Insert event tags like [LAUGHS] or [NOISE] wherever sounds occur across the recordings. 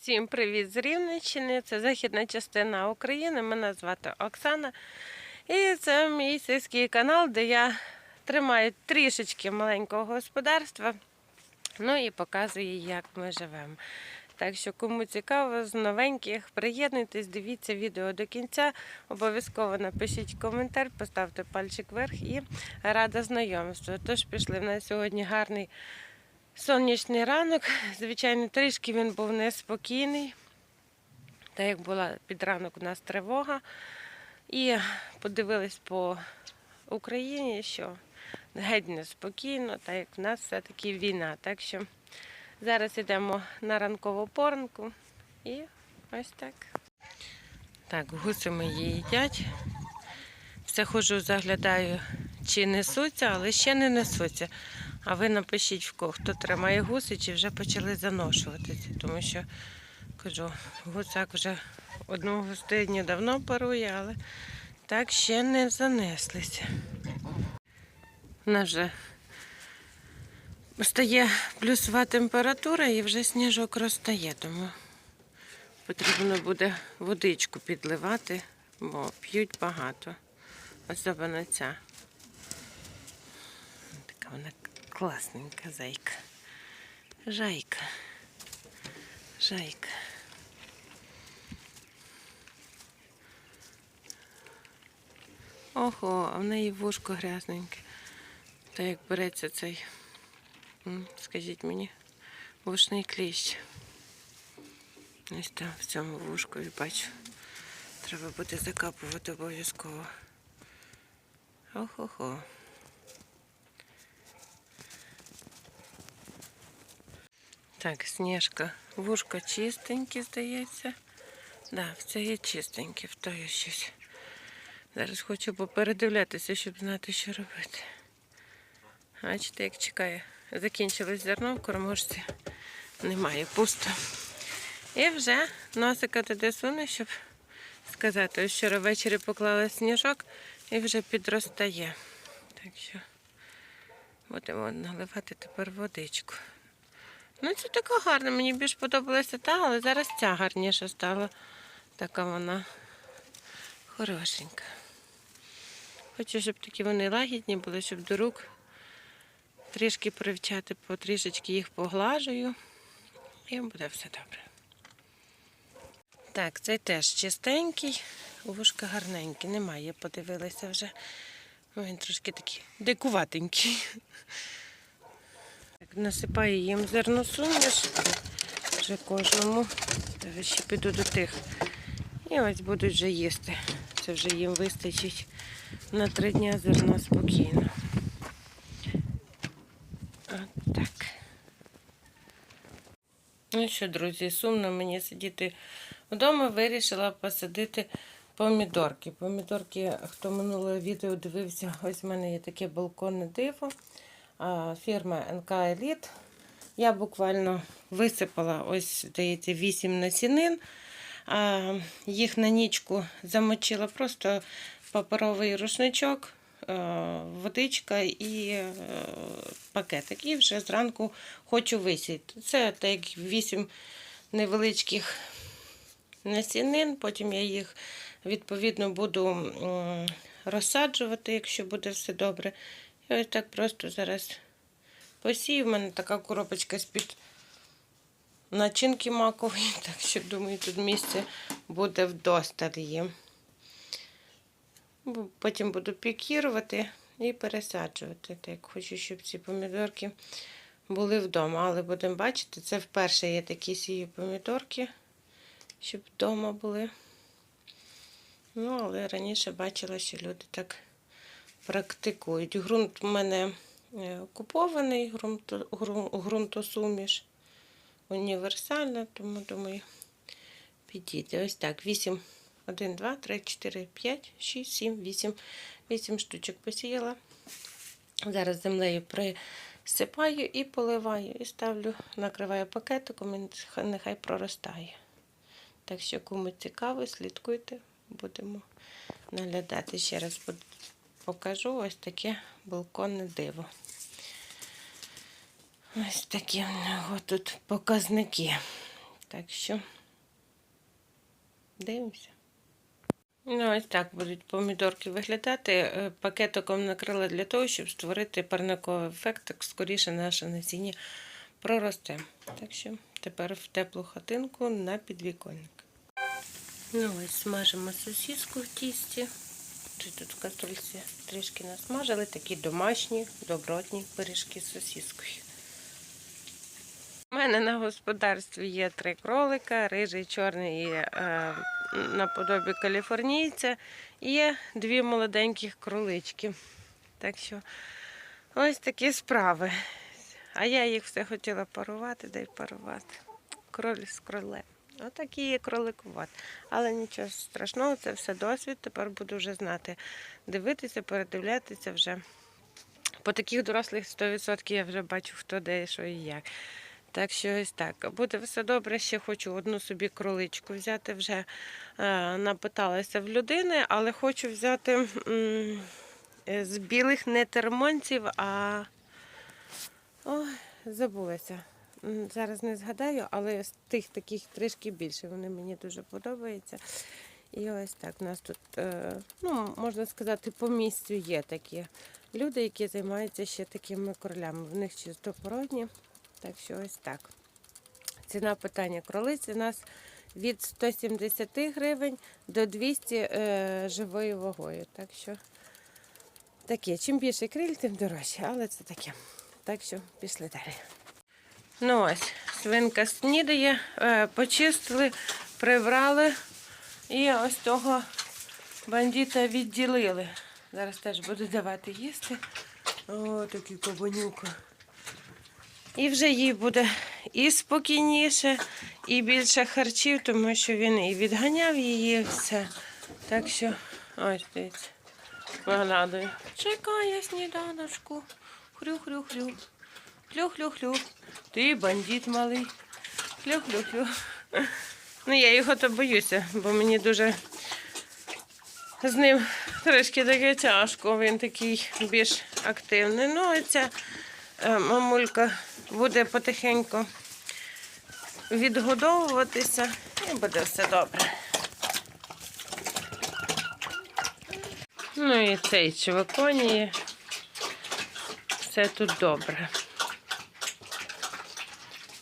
Всім привіт з Рівненщини. Це західна частина України. Мене звати Оксана. І це мій сільський канал, де я тримаю трішечки маленького господарства. Ну і показую, як ми живемо. Так що, кому цікаво, з новеньких, приєднуйтесь, дивіться відео до кінця. Обов'язково напишіть коментар, поставте пальчик вверх і рада знайомству. Тож пішли в нас сьогодні гарний сонячний ранок. Звичайно, трішки він був неспокійний. Так як була під ранок у нас тривога. І подивились по Україні, що геть неспокійно, так як в нас все-таки війна. Так що зараз йдемо на ранкову поранку і ось так. Так, гуси мої їдять. Все ходжу, заглядаю, чи несуться, але ще не несуться. А ви напишіть в кого, хто тримає гуси, чи вже почали заношуватися. Тому що, кажу, гусак вже одну гостиню давно парує, але так ще не занеслися. Нас вже стає плюсова температура і вже сніжок розтає, тому потрібно буде водичку підливати, бо п'ють багато. Особливо ця. Така вона класненька зайка. Жайка. Жайка. Ого, а в неї вушко грязненьке. Та як береться цей, скажіть мені, вушний кліщ. Ось там в цьому вушку і бачу. Треба буде закапувати обов'язково. Ох-охо. Так, сніжка. Вушко чистеньке, здається. Да, все є чистеньке, в то є щось. Зараз хочу попередивлятися, щоб знати, що робити. Бачите, як чекає. Закінчилось зерно в кормушці. Немає, пусто. І вже носика туди суне, щоб сказати, ось вчора ввечері поклала сніжок і вже підростає. Так що будемо наливати тепер водичку. Ну, це така гарна, мені більш подобалася та, але зараз ця гарніша стала. Така вона хорошенька. Хочу, щоб такі вони лагідні були, щоб до рук трішки привчати, потрішечки їх поглажую. І буде все добре. Так, цей теж чистенький, вушка гарненькі, немає, подивилася вже. Ну, Він трошки такий дикуватенький. Насипаю їм зерносуміш вже кожному. Зараз ще піду до тих. І ось будуть вже їсти. Це вже їм вистачить на три дні зерна спокійно. От. Ну що, друзі, сумно мені сидіти вдома, вирішила посадити помідорки. Помідорки, хто минуле відео дивився, ось в мене є таке балконне диво. А, Фірма НК Еліт. Я буквально висипала ось, здається, 8 насінин. Їх на нічку замочила просто паперовий рушничок, водичка і е, пакетик. І вже зранку хочу висіяти. Це так 8 невеличких насінин, потім я їх відповідно буду розсаджувати, якщо буде все добре. І ось так просто зараз посію. У мене така коробочка з-під начинки макової, [LAUGHS] так що думаю, тут місце буде вдосталь їм. Потім буду пікірувати і пересаджувати. Так, хочу, щоб ці помідорки були вдома. Але будемо бачити, це вперше є такі сію помідорки, щоб вдома були. Ну, але раніше бачила, що люди так практикують. Ґрунт у мене е, купований, ґрунто- ґрун- ґрунтосуміш універсальна, тому думаю, підійде. Ось так. 8, 1, 2, 3, 4, 5, 6, 7, 8. 8 штучок посіяла. Зараз землею присипаю і поливаю, і ставлю, накриваю пакетиком, і нехай- проростає. Так що, кому цікаво, слідкуйте, будемо наглядати. Ще раз покажу ось таке балконне диво. Ось такі в нього тут показники. Так що дивимося. Ну, ось так будуть помідорки виглядати. Е, Пакетиком накрила для того, щоб створити парниковий ефект, так скоріше наше насіння проросте. Так що тепер в теплу хатинку на підвіконник. Ну, ось смажимо сосиску в тісті. Чи тут в каструльці трішки насмажили, такі домашні, добротні пиріжки з сосіскою. У мене на господарстві є три кролика, рижий, чорний і е, наподобі каліфорнійця. І є дві молоденьких кролички. Так що ось такі справи. А я їх все хотіла парувати, да й парувати. Кроль з кролем. Отакі є кроликувати. Але нічого страшного, це все досвід. Тепер буду вже знати. Дивитися, передивлятися вже. По таких дорослих 100% я вже бачу, хто де, що і як. Так що ось так. Буде все добре. Ще хочу одну собі кроличку взяти вже. Е, напиталася в людини, але хочу взяти з білих не термонців, а Ой, забулася. Зараз не згадаю, але з тих таких трішки більше. Вони мені дуже подобаються. І ось так. У нас тут, е, ну, можна сказати, по місцю є такі люди, які займаються ще такими кролями. В них чистопородні. Так що ось так. Ціна питання кролиці у нас від 170 гривень до 200 е, живою вагою. Так що таке. Чим більше криль, тим дорожче, але це таке. Так що пішли далі. Ну ось, свинка снідає, е, почистили, прибрали і ось того бандита відділили. Зараз теж буду давати їсти. О, такий кабанюка. І вже їй буде і спокійніше, і більше харчів, тому що він і відганяв її все. Так що, ось дивіться, виглядає. Чекає сніданочку. Хрю-хрю-хрю. Хлю-хлю-хлю. Ти бандит малий. Хлю-хлю-хлю. Ну, я його то боюся, бо мені дуже з ним трішки таке тяжко. Він такий більш активний. Ну, а ця е, мамулька буде потихеньку відгодовуватися і буде все добре. Ну і цей чуваконіє. Все тут добре.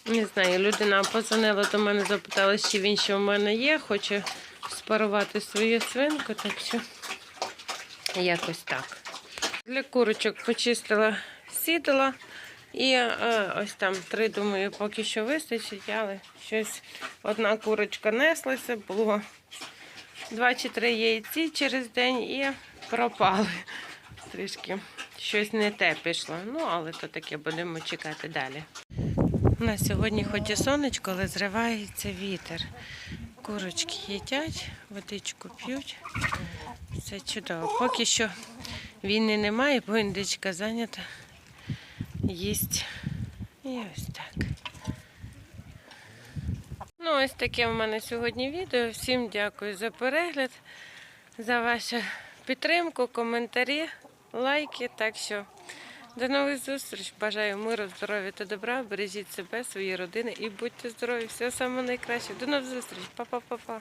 Не знаю, людина позвонила до мене, запитала, чи він ще в мене є, хоче спарувати свою свинку, так що якось так. Для курочок почистила сідала. І е, ось там три, думаю, поки що вистачить, але щось одна курочка неслася, було два чи три яйці через день і пропали. Трішки щось не те пішло. Ну, але то таке будемо чекати далі. У нас сьогодні хоч і сонечко, але зривається вітер. Курочки їдять, водичку п'ють. Все чудово. Поки що війни немає, бо індичка зайнята. Їсть. І ось так. Ну, ось таке в мене сьогодні відео. Всім дякую за перегляд, за вашу підтримку, коментарі, лайки. Так що до нових зустріч. Бажаю миру, здоров'я та добра. Бережіть себе, свої родини і будьте здорові. Всього самого найкраще. До нових зустріч. Па-па-па-па.